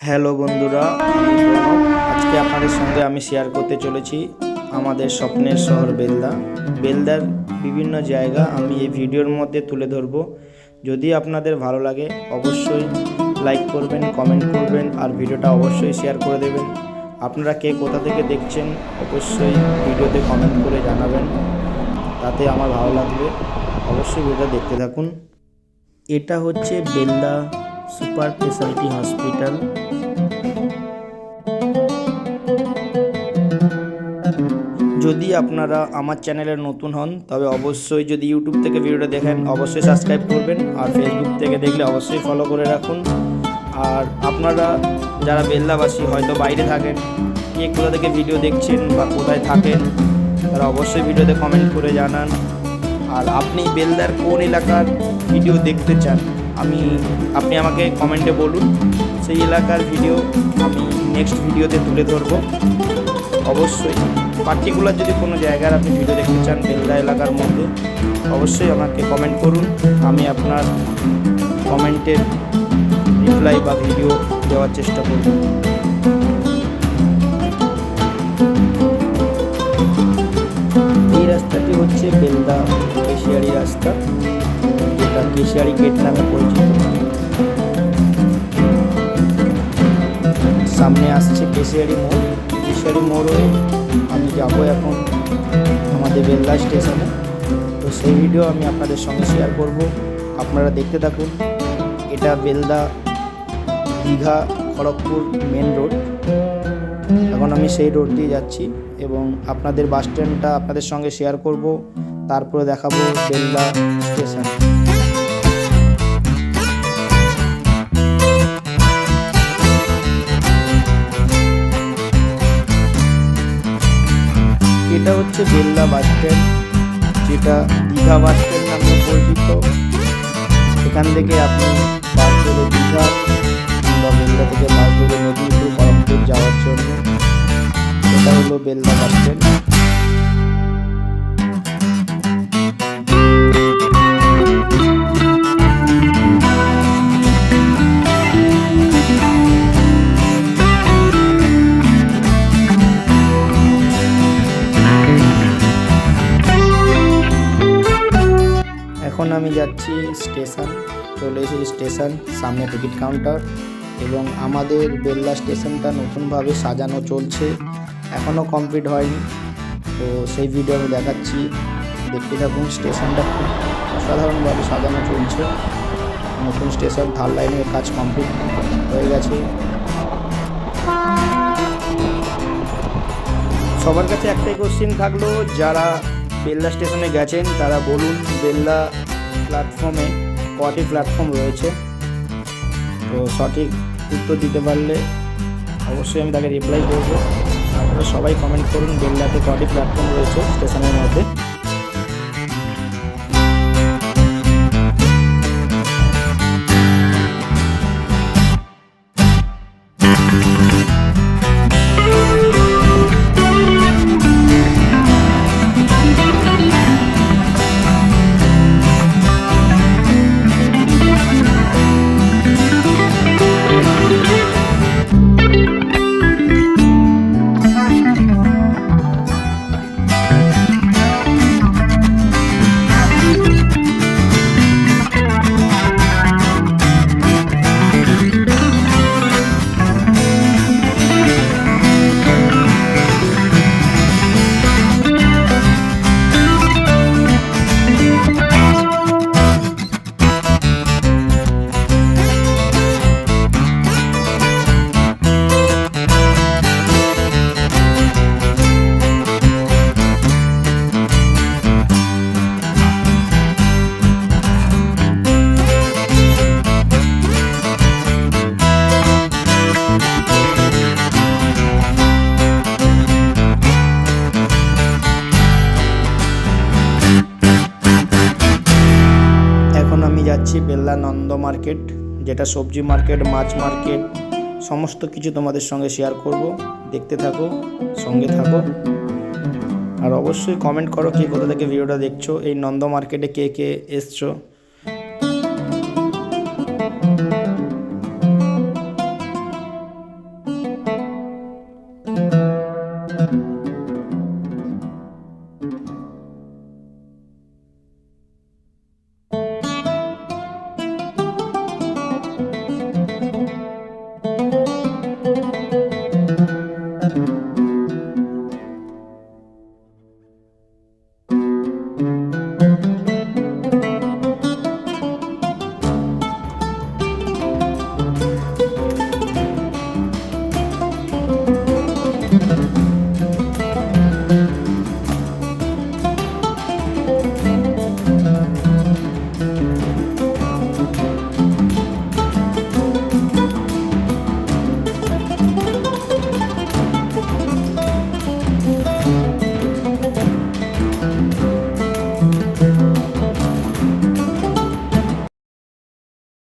Hello বন্ধুরা, আমি আজকে আপনাদের সঙ্গে আমি শেয়ার করতে চলেছি আমাদের স্বপ্নের শহর বেলদা। বেলদার বিভিন্ন জায়গা আমি এই ভিডিওর মধ্যে তুলে ধরব। যদি আপনাদের ভালো লাগে, অবশ্যই লাইক করবেন কমেন্ট করবেন, আর ভিডিওটা অবশ্যই শেয়ার করে দেবেন। আপনারা কে কোথা থেকে দেখছেন, অবশ্যই ভিডিওতে কমেন্ট করে জানাবেন। তাতে আমার ভালো লাগবে। অবশ্যই ভিডিওটা দেখতে থাকুন। এটা হচ্ছে বেলদা সুপার স্পেশালিটি হসপিটাল। যদি আপনারা আমার চ্যানেলে নতুন হন, তবে অবশ্যই যদি ইউটিউব থেকে ভিডিওটা দেখেন, অবশ্যই সাবস্ক্রাইব করবেন আর ফেসবুক থেকে দেখলে অবশ্যই ফলো করে রাখুন। আর আপনারা যারা বেল্লাবাসী হয়তো বাইরে থাকেন, কে কোথা থেকে ভিডিও দেখছেন বা কোথায় থাকেন, তারা অবশ্যই ভিডিওতে কমেন্ট করে জানান। আর আপনি বেলদার কোন এলাকার ভিডিও দেখতে চান আমি, আপনি আমাকে কমেন্টে বলুন, সেই এলাকার ভিডিও আমি নেক্সট ভিডিওতে তুলে ধরবো। অবশ্যই পার্টিকুলার যদি কোনো জায়গার আপনি ভিডিও দেখতে চান, বেলদা এলাকার মধ্যে, অবশ্যই আমাকে কমেন্ট করুন। আমি আপনার কমেন্টের রিপ্লাই বা ভিডিও দেওয়ার চেষ্টা করব। যেটা কেশিয়ারি গেট নামে পরিচিত। সামনে আসছে কেশিয়ারি মোড়। কেশিয়ারি মোড়ে আমি যাব এখন আমাদের বেলদা স্টেশনে। তো সেই ভিডিও আমি আপনাদের সঙ্গে শেয়ার করব। আপনারা দেখতে থাকুন। এটা বেলদা দীঘা খড়গপুর মেন রোড এখন আমি সেই রোড দিয়ে যাচ্ছি এবং আপনাদের বাস স্ট্যান্ডটা আপনাদের সঙ্গে শেয়ার করব। তারপরে দেখাবো বেলদা স্টেশন এটা হচ্ছে বেল্লা বাস স্ট্যান্ড, যেটা দীঘা বাস স্ট্যান্ড নামে পরিচিত। এখান থেকে আপনি বাস ধরে দীঘা কিংবা বেল্লা থেকে বাস ধরে নদী খড়গপুর যাওয়ার জন্য। এটা হলো বেল্লা বাস স্ট্যান্ড। এখন আমি যাচ্ছি স্টেশন, চলে এসেছি স্টেশন, সামনে টিকিট কাউন্টার এবং আমাদের বেল্লা স্টেশনটা নতুনভাবে সাজানো চলছে, এখনও কমপ্লিট হয়নি। তো সেই ভিডিও আমি দেখাচ্ছি, দেখতে থাকুন, স্টেশনটা খুব অসাধারণভাবে সাজানো চলছে। নতুন স্টেশন থার লাইনের কাজ কমপ্লিট হয়ে গেছে। সবার কাছে একটাই কোশ্চেন থাকল, যারা বেল্লা স্টেশনে গেছেন, তারা বলুন বেল্লা প্ল্যাটফর্মে কটি প্ল্যাটফর্ম রয়েছে? তো সঠিক উত্তর দিতে পারলে অবশ্যই আমি তাকে রিপ্লাই করব। আপনারা সবাই কমেন্ট করুন বেল্লাতে কটি প্ল্যাটফর্ম রয়েছে স্টেশনের মধ্যে। আমি যাচ্ছি বেল্লা নন্দ মার্কেট, যেটা সবজি মার্কেট, মাছ মার্কেট, সমস্ত কিছু তোমাদের সঙ্গে শেয়ার করব। দেখতে থাকো, সঙ্গে থাকো। আর অবশ্যই কমেন্ট করো কে কোথা থেকে ভিডিওটা দেখছ, এই নন্দ মার্কেটে কে কে এসছো।